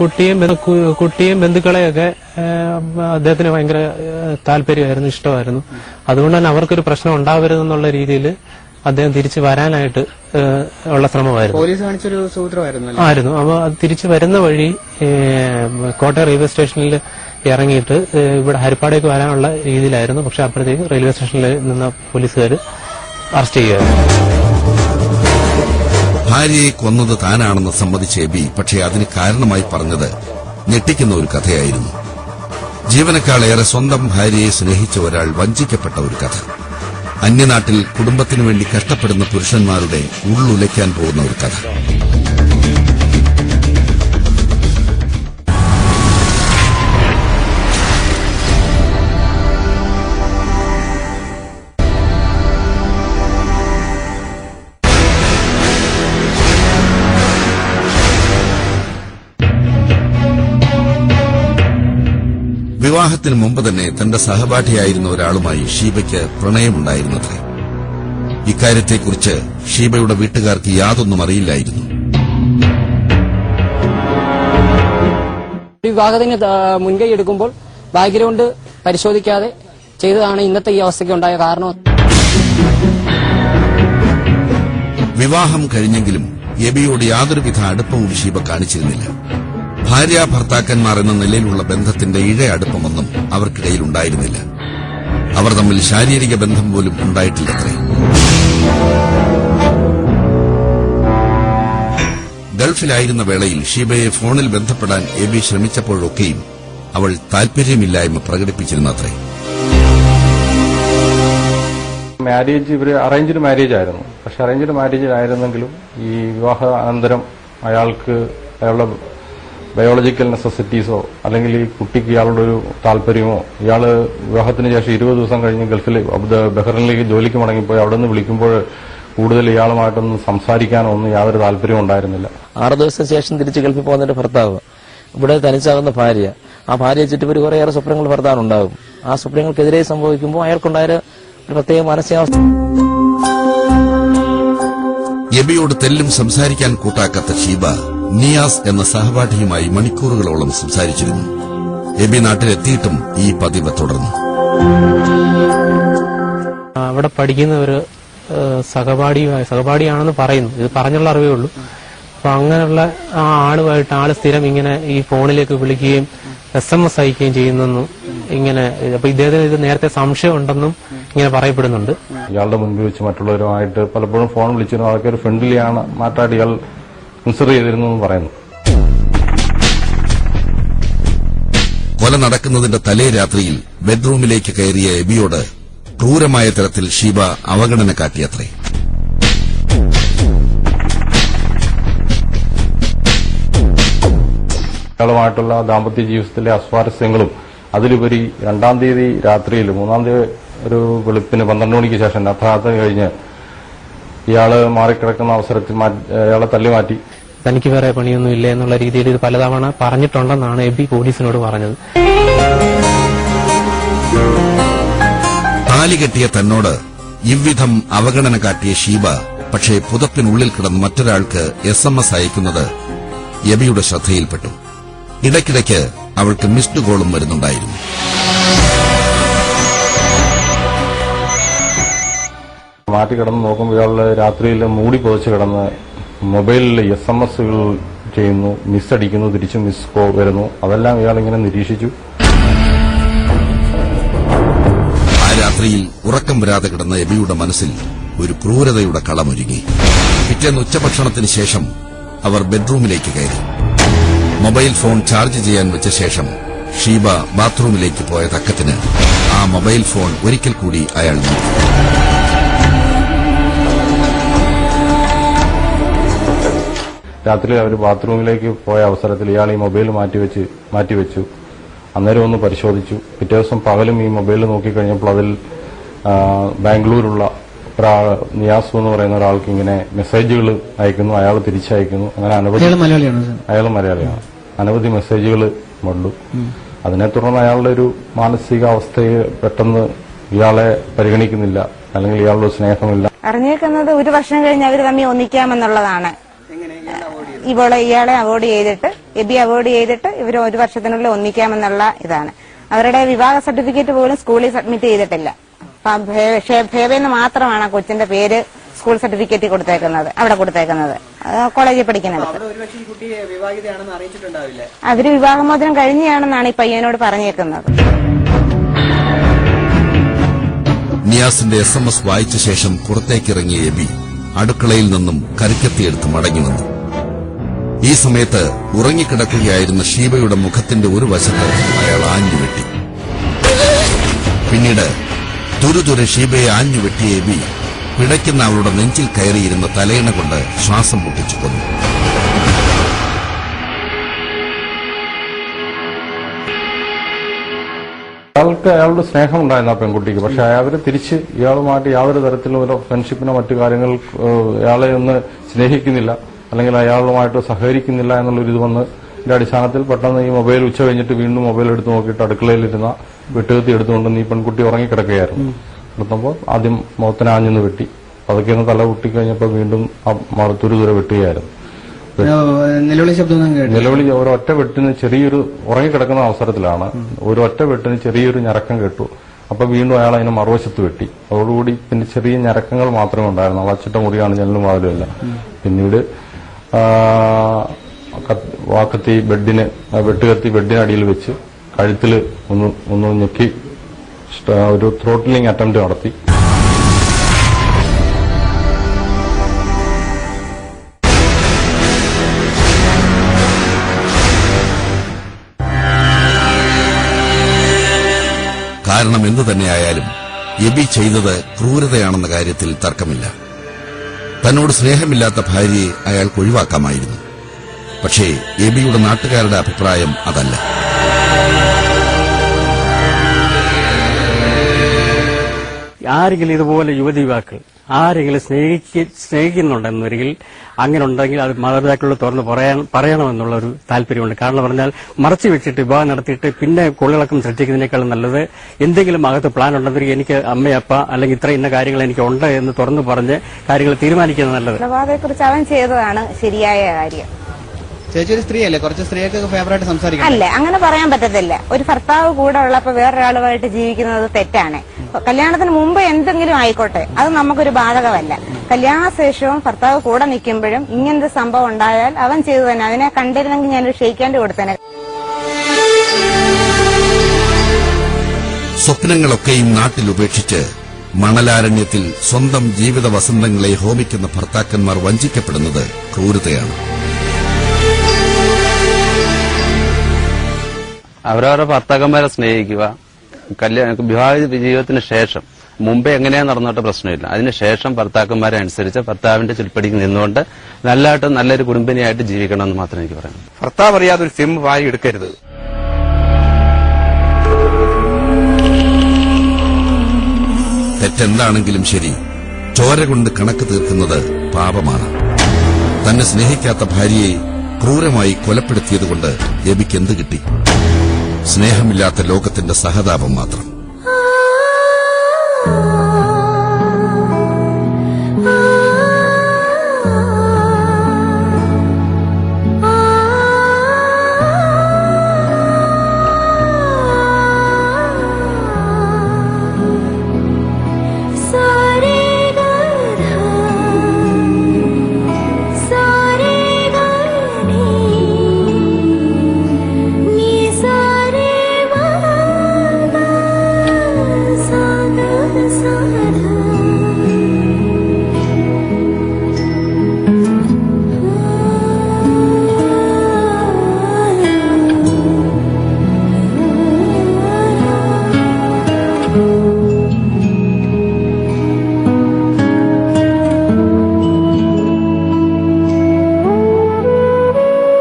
കുട്ടിയും കുട്ടിയും ബന്ധുക്കളെയൊക്കെ അദ്ദേഹത്തിന് ഭയങ്കര താല്പര്യമായിരുന്നു ഇഷ്ടമായിരുന്നു. അതുകൊണ്ട് തന്നെ അവർക്കൊരു പ്രശ്നം ഉണ്ടാവരുതെന്നുള്ള രീതിയിൽ അദ്ദേഹം തിരിച്ചു വരാനായിട്ട് ഉള്ള ശ്രമമായിരുന്നു. പോലീസ് കാണിച്ചൊരു സൂത്രമായിരുന്നു ആയിരുന്നു. അപ്പോൾ അത് തിരിച്ചു വരുന്ന വഴി കോട്ടയം റെയിൽവേ സ്റ്റേഷനിൽ ഇറങ്ങിയിട്ട് ഇവിടെ ഹരിപ്പാടേക്ക് വരാനുള്ള രീതിയിലായിരുന്നു. പക്ഷെ അപ്പോഴത്തേക്ക് റെയിൽവേ സ്റ്റേഷനിൽ നിന്ന പോലീസുകാർ അറസ്റ്റ് ചെയ്യുകയായിരുന്നു. ഭാര്യയെ കൊന്നത് താനാണെന്ന് സമ്മതിച്ച എബി പക്ഷേ അതിന് കാരണമായി പറഞ്ഞത് ഞെട്ടിക്കുന്ന ഒരു കഥയായിരുന്നു. ജീവനക്കാളേറെ സ്വന്തം ഭാര്യയെ സ്നേഹിച്ച ഒരാൾ വഞ്ചിക്കപ്പെട്ട ഒരു കഥ. അന്യനാട്ടിൽ കുടുംബത്തിനു വേണ്ടി കഷ്ടപ്പെടുന്ന പുരുഷന്മാരുടെ ഉള്ളുലയ്ക്കാൻ പോകുന്ന ഒരു കഥ. വിവാഹത്തിന് മുമ്പ് തന്നെ തന്റെ സഹപാഠിയായിരുന്ന ഒരാളുമായി ഷീബയ്ക്ക് പ്രണയമുണ്ടായിരുന്നത്രേ ഇക്കാര്യത്തെക്കുറിച്ച് ഷീബയുടെ വീട്ടുകാർക്ക് യാതൊന്നും അറിയില്ലായിരുന്നു. വിവാഹത്തിന് മുൻകൈ എടുക്കുമ്പോൾ ബാക്ക്ഗ്രൗണ്ട് പരിശോധിക്കാതെ ചെയ്തതാണ് ഇന്നത്തെ ഈ അവസ്ഥയ്ക്ക് ഉണ്ടായ കാരണം. വിവാഹം കഴിഞ്ഞെങ്കിലും എബിയോട് യാതൊരുവിധ അടുപ്പവും ഷീബ കാണിച്ചിരുന്നില്ല. ഭാര്യ ഭർത്താക്കന്മാർ എന്ന നിലയിലുള്ള ബന്ധത്തിന്റെ ഇഴ അടുപ്പമൊന്നും അവർക്കിടയിൽ ഉണ്ടായിരുന്നില്ല അവർ തമ്മിൽ ശാരീരിക ബന്ധം പോലും ഉണ്ടായിട്ടില്ലത്രേ. ഗൾഫിലായിരുന്ന വേളയിൽ ഷീബയെ ഫോണിൽ ബന്ധപ്പെടാൻ എബി ശ്രമിച്ചപ്പോഴൊക്കെയും അവൾ താൽപര്യമില്ലായ്മ പ്രകടിപ്പിച്ചിരുന്നത്രേ. മാരേജ് ഇവർ അറേഞ്ച്ഡ് മാരേജ് ആയിരുന്നു പക്ഷെ അറേഞ്ച്ഡ് മാരേജ് ആയിരുന്നെങ്കിലും ഈ വിവാഹ അനന്തരം അയാൾക്ക് അയാളുടെ ബയോളജിക്കൽ നെസസിറ്റീസോ അല്ലെങ്കിൽ ഈ കുട്ടിക്ക് ഇയാളുടെ ഒരു താല്പര്യമോ ഇയാൾ വിവാഹത്തിന് ശേഷം ഇരുപത് ദിവസം കഴിഞ്ഞ് ഗൾഫിൽ അബുദ- ബഹ്റിനിലേക്ക് ജോലിക്ക് മടങ്ങിപ്പോയി അവിടെ നിന്ന് വിളിക്കുമ്പോൾ കൂടുതൽ ഇയാളുമായിട്ടൊന്നും സംസാരിക്കാനോ ഒന്നും യാതൊരു താല്പര്യവും ഉണ്ടായിരുന്നില്ല. ആറ് ദിവസത്തിന് ശേഷം തിരിച്ച് ഗൾഫിൽ പോകുന്നതിന്റെ ഭർത്താവ്. ഇവിടെ തനിച്ചാകുന്ന ഭാര്യ. ആ ഭാര്യയെ ചുറ്റുപരി കുറേയേറെ സ്വപ്നങ്ങൾ ഭർത്താവിനുണ്ടാകും ആ സ്വപ്നങ്ങൾക്കെതിരെ സംഭവിക്കുമ്പോൾ അയാൾക്കുണ്ടായ ഒരു പ്രത്യേക മാനസികാവസ്ഥ എബിയോട് തെല്ലും സംസാരിക്കാൻ കൂട്ടാക്കാത്ത ഷീബ നിയാസ് എന്ന സഹപാഠിയുമായി മണിക്കൂറുകളോളം സംസാരിച്ചിരുന്നു. എബി നാട്ടിലെത്തിയിട്ടും ഈ പതിവ് തുടർന്നു. അവിടെ പഠിക്കുന്ന ഒരു സഹപാഠിയുമായി സഹപാഠിയാണെന്ന് പറയുന്നു. ഇത് പറഞ്ഞുള്ള അറിവേ ഉള്ളൂ. അപ്പൊ അങ്ങനെയുള്ള ആ ആളുമായിട്ട് ആൾ സ്ഥിരം ഇങ്ങനെ ഈ ഫോണിലേക്ക് വിളിക്കുകയും എസ് എം എസ് അയക്കുകയും ചെയ്യുന്നെന്നും ഇങ്ങനെ അപ്പൊ ഇദ്ദേഹത്തിന് ഇത് നേരത്തെ സംശയം ഉണ്ടെന്നും ഇങ്ങനെ പറയപ്പെടുന്നുണ്ട്. ഇയാളുടെ മുൻപിൽ വെച്ച് മറ്റുള്ളവരുമായിട്ട് പലപ്പോഴും ഫോൺ വിളിച്ചിരുന്നു അതൊക്കെ ഒരു ഫ്രണ്ട്ലിയാണ് മാറ്റാടികൾ ഇയാൾ കൺസിഡർ ചെയ്തിരുന്നു എന്ന് പറയുന്നു. കൊല നടക്കുന്നതിന്റെ തലേ രാത്രിയിൽ ബെഡ്റൂമിലേക്ക് കയറിയ എബിയോട് ക്രൂരമായ തരത്തിൽ ഷീബ അവഗണന കാട്ടിയത്രേ. ഇയാളുമായിട്ടുള്ള ദാമ്പത്യ ജീവിതത്തിലെ അസ്വാരസ്യങ്ങളും അതിലുപരി രണ്ടാം തീയതി രാത്രിയിൽ മൂന്നാം തീയതി ഒരു വെളുപ്പിന് പന്ത്രണ്ട് മണിക്ക് ശേഷം അർദ്ധരാത്രി കഴിഞ്ഞ് ഇയാൾ മാറിക്കിടക്കുന്ന അവസരത്തിൽ ഇയാളെ തള്ളി മാറ്റി. തനിക്ക് വേറെ പണിയൊന്നും ഇല്ല എന്നുള്ള രീതിയിൽ ഇത് പലതവണ പറഞ്ഞിട്ടുണ്ടെന്നാണ് എബി പോലീസിനോട് പറഞ്ഞത്. താലി കെട്ടിയ തന്നോട് ഇவ்விധം അവഗണന കാട്ടിയ ഷീബ പക്ഷേ പുതപ്പിനുള്ളിൽ കിടന്ന് മറ്റൊരാൾക്ക് എസ് എം എസ് അയക്കുന്നത് എബിയുടെ ശ്രദ്ധയിൽപ്പെട്ടു. ഇടയ്ക്കിടയ്ക്ക് അവൾക്ക് മിസ്ഡ് കോളും വരുന്നുണ്ടായിരുന്നു. മാറ്റി കിടന്ന് നോക്കുമ്പോൾ ഇയാൾ രാത്രിയിൽ മൂടി പുതച്ച് കിടന്ന് മൊബൈലിൽ എസ് എം എസുകൾ ചെയ്യുന്നു മിസ് അടിക്കുന്നു തിരിച്ച് മിസ് കോ വരുന്നു. അതെല്ലാം ഇയാൾ ഇങ്ങനെ നിരീക്ഷിച്ചു. ആ രാത്രിയിൽ ഉറക്കം വരാതെ കിടന്ന എബിയുടെ മനസ്സിൽ ഒരു ക്രൂരതയുടെ കളമൊരുങ്ങി. പിറ്റേന്ന് ഉച്ചഭക്ഷണത്തിന് ശേഷം അവർ ബെഡ്റൂമിലേക്ക് കയറി. മൊബൈൽ ഫോൺ ചാർജ് ചെയ്യാൻ വെച്ച ശേഷം ഷീബ ബാത്റൂമിലേക്ക് പോയ തക്കത്തിന് ആ മൊബൈൽ ഫോൺ ഒരിക്കൽ കൂടി അയാൾ നോക്കി രാത്രി അവർ ബാത്റൂമിലേക്ക് പോയ അവസരത്തിൽ ഇയാൾ ഈ മൊബൈൽ മാറ്റിവെച്ച് മാറ്റിവെച്ചു അന്നേരം ഒന്ന് പരിശോധിച്ചു. പിറ്റേ ദിവസം പകലും ഈ മൊബൈൽ നോക്കിക്കഴിഞ്ഞപ്പോൾ അതിൽ ബാംഗ്ലൂരുള്ള ഒരാൾ നിയാസു എന്ന് പറയുന്ന ഒരാൾക്ക് ഇങ്ങനെ മെസ്സേജുകൾ അയക്കുന്നു അയാൾ തിരിച്ചയക്കുന്നു. അങ്ങനെ അനവധി അയാൾ മലയാളിയാണ് അയാൾ മലയാളിയാണ്. അനവധി മെസ്സേജുകൾ വന്നു. അതിനെ തുടർന്ന് അയാളുടെ ഒരു മാനസികാവസ്ഥയെ പെട്ടെന്ന് ഇയാളെ പരിഗണിക്കുന്നില്ല. അല്ലെങ്കിൽ ഇയാളുടെ സ്നേഹമില്ല. അറിഞ്ഞേക്കുന്നത് ഒരു വർഷം കഴിഞ്ഞ് അവർ തമ്മിൽ ഒന്നിക്കാമെന്നുള്ളതാണ്. ഇവളെ ഇയാളെ അവോയ്ഡ് ചെയ്തിട്ട് എബി അവോയ്ഡ് ചെയ്തിട്ട് ഇവർ ഒരു വർഷത്തിനുള്ളിൽ ഒന്നിക്കാമെന്നുള്ള ഇതാണ്. അവരുടെ വിവാഹ സർട്ടിഫിക്കറ്റ് പോലും സ്കൂളിൽ സബ്മിറ്റ് ചെയ്തിട്ടില്ല. ഷേ- മാത്രമാണ് കൊച്ചിന്റെ പേര് സ്കൂൾ സർട്ടിഫിക്കറ്റ് കൊടുത്തേക്കുന്നത് അവിടെ കൊടുത്തേക്കുന്നത്. കോളേജിൽ പഠിക്കുന്നത് അവർ വിവാഹമോചനം കഴിഞ്ഞാണെന്നാണ് ഈ പയ്യനോട് പറഞ്ഞേക്കുന്നത്. നിയാസിന്റെ എസ് എം എസ് വായിച്ച ശേഷം പുറത്തേക്കിറങ്ങിയ എബി അടുക്കളയിൽ നിന്നും കരിക്കത്തിയെടുത്ത് മടങ്ങി വന്നു. ഈ സമയത്ത് ഉറങ്ങിക്കിടക്കുകയായിരുന്ന ഷീബയുടെ മുഖത്തിന്റെ ഒരു വശത്ത് അയാൾ ആഞ്ഞുവെട്ടി പിന്നീട് തുരുതുരെ ഷീബയെ ആഞ്ഞുവെട്ടിയ എബി പിടയ്ക്കുന്ന അവളുടെ നെഞ്ചിൽ കയറിയിരുന്ന തലയിണ കൊണ്ട് ശ്വാസം പൊട്ടിച്ചു കൊന്നു. അയാൾക്ക് അയാളുടെ സ്നേഹം ഉണ്ടായിരുന്നു ആ പെൺകുട്ടിക്ക്. പക്ഷെ അവർ തിരിച്ച് ഇയാളുമായിട്ട് യാതൊരു തരത്തിലും ഒരു ഫ്രണ്ട്ഷിപ്പിനോ മറ്റു കാര്യങ്ങൾ ഇയാളെ ഒന്ന് സ്നേഹിക്കുന്നില്ല. അല്ലെങ്കിൽ അയാളുമായിട്ട് സഹകരിക്കുന്നില്ല എന്നുള്ളൊരു ഇത് വന്ന് ഇതിന്റെ അടിസ്ഥാനത്തിൽ പെട്ടെന്ന് ഈ മൊബൈൽ ഉച്ച കഴിഞ്ഞിട്ട് വീണ്ടും മൊബൈൽ എടുത്ത് നോക്കിയിട്ട് അടുക്കളയിലിരുന്ന വെട്ടുകത്തി എടുത്തുകൊണ്ട് നീ പെൺകുട്ടി ഉറങ്ങിക്കിടക്കുകയായിരുന്നു. എടുത്തപ്പോൾ ആദ്യം മുഖത്തിന് ആഞ്ഞെന്ന് വെട്ടി. അതൊക്കെ ഒന്ന് തല പൊട്ടി കഴിഞ്ഞപ്പോൾ വീണ്ടും ആ മറുത്തൊരു ദൂരെ വെട്ടുകയായിരുന്നു. നിലവിളി ശബ്ദം നിലവിളി ഒരു ഒറ്റ വെട്ടിന് ചെറിയൊരു ഉറങ്ങിക്കിടക്കുന്ന അവസരത്തിലാണ്. ഒരു ഒറ്റ വെട്ടിന് ചെറിയൊരു ഞരക്കം കേട്ടു. അപ്പൊ വീണ്ടും അയാൾ അതിനെ മറുവശത്ത് വെട്ടി. അതോടുകൂടി പിന്നെ ചെറിയ ഞരക്കങ്ങൾ മാത്രമേ ഉണ്ടായിരുന്നു അളച്ചിട്ട മുറിയാണ് ജനലും വാതിലുമല്ല പിന്നീട് വാക്കത്തി ബെഡിന് വെട്ടുകത്തി ബെഡിനടിയിൽ വെച്ച് കഴുത്തിൽ ഒന്ന് ഒന്ന് ഞെക്കി ഒരു ത്രോട്ടിലിംഗ് അറ്റംപ്റ്റ് നടത്തി. കാരണം എന്തു തന്നെയായാലും എബി ചെയ്തത് ക്രൂരതയാണെന്ന കാര്യത്തിൽ തർക്കമില്ല. തന്നോട് സ്നേഹമില്ലാത്ത ഭാര്യയെ അയാൾക്ക് ഒഴിവാക്കാമായിരുന്നു. പക്ഷേ എബിയുടെ നാട്ടുകാരുടെ അഭിപ്രായം അതല്ല. ആരെങ്കിലും ഇതുപോലെ യുവതി യുവാക്കൾ ആരെങ്കിലും സ്നേഹിക്ക സ്നേഹിക്കുന്നുണ്ടെന്നൊരിക്കൽ അങ്ങനെ ഉണ്ടെങ്കിൽ അത് മാതാപിതാക്കളോട് തുറന്ന് പറയാൻ പറയണമെന്നുള്ള ഒരു താല്പര്യമുണ്ട്. കാരണം പറഞ്ഞാൽ മറച്ചു വെച്ചിട്ട് വിവാഹം നടത്തിയിട്ട് പിന്നെ കൊള്ളിളക്കം സൃഷ്ടിക്കുന്നതിനേക്കാളും നല്ലത് എന്തെങ്കിലും അകത്ത് പ്ലാൻ ഉണ്ടെന്നൊരു എനിക്ക് അമ്മയപ്പ അല്ലെങ്കിൽ ഇത്ര ഇന്ന കാര്യങ്ങൾ എനിക്ക് ഉണ്ട് എന്ന് തുറന്നു പറഞ്ഞ് കാര്യങ്ങൾ തീരുമാനിക്കുന്നത് നല്ലത്. അവൻ ചെയ്തതാണ് ശരിയായ കാര്യം. ചേച്ചി ഒരു സ്ത്രീയല്ലേ? കുറച്ച് സ്ത്രീയൊക്കെ ഫേവറായിട്ട് സംസാരിക്കും അല്ലേ? അങ്ങനെ പറയാൻ പറ്റത്തില്ല. ഒരു ഭർത്താവ് കൂടെ ഉള്ളപ്പോ വേറൊരാളുമായിട്ട് ജീവിക്കുന്നത് തെറ്റാണ്. കല്യാണത്തിന് മുമ്പ് എന്തെങ്കിലും ആയിക്കോട്ടെ. അത് നമുക്കൊരു ബാധകമല്ല. കല്യാണ ശേഷവും ഭർത്താവ് കൂടെ നിൽക്കുമ്പോഴും ഇങ്ങനൊരു സംഭവം ഉണ്ടായാൽ അവൻ ചെയ്തു തന്നെ. അതിനെ കണ്ടിരുന്നെങ്കിൽ ഞാനൊരു ക്ഷയിക്കേണ്ടി കൊടുത്തേനെ സ്വപ്നങ്ങളൊക്കെയും നാട്ടിൽ ഉപേക്ഷിച്ച് മണലാരണ്യത്തിൽ സ്വന്തം ജീവിത വസന്തങ്ങളെ ഹോമിക്കുന്ന ഭർത്താക്കന്മാർ വഞ്ചിക്കപ്പെടുന്നത് ക്രൂരതയാണ്. അവരവരുടെ ഭർത്താക്കന്മാരെ സ്നേഹിക്കുക. കല്യാണ വിവാഹ ജീവിതത്തിന് ശേഷം മുമ്പേ എങ്ങനെയാ നടന്നിട്ട് പ്രശ്നമില്ല. അതിനുശേഷം ഭർത്താക്കന്മാരെ അനുസരിച്ച് ഭർത്താവിന്റെ ചുൽപ്പടിക്ക് നിന്നുകൊണ്ട് നല്ലതായിട്ട് നല്ലൊരു കുടുംബിനിയായിട്ട് ജീവിക്കണം എന്ന് മാത്രമേ എനിക്ക് പറയാം ഭർത്താവ് അറിയാതെ ഒരു സിം വായി എടുക്കരുത്. തെറ്റെന്താണെങ്കിലും ശരി. ചോര കൊണ്ട് കണക്ക് തീർക്കുന്നത് പാപമാണ്. തന്നെ സ്നേഹിക്കാത്ത ഭാര്യയെ ക്രൂരമായി കൊലപ്പെടുത്തിയതുകൊണ്ട് രവിക്ക് എന്ത് കിട്ടി? സ്നേഹമില്ലാത്ത ലോകത്തിന്റെ സഹതാപം മാത്രം.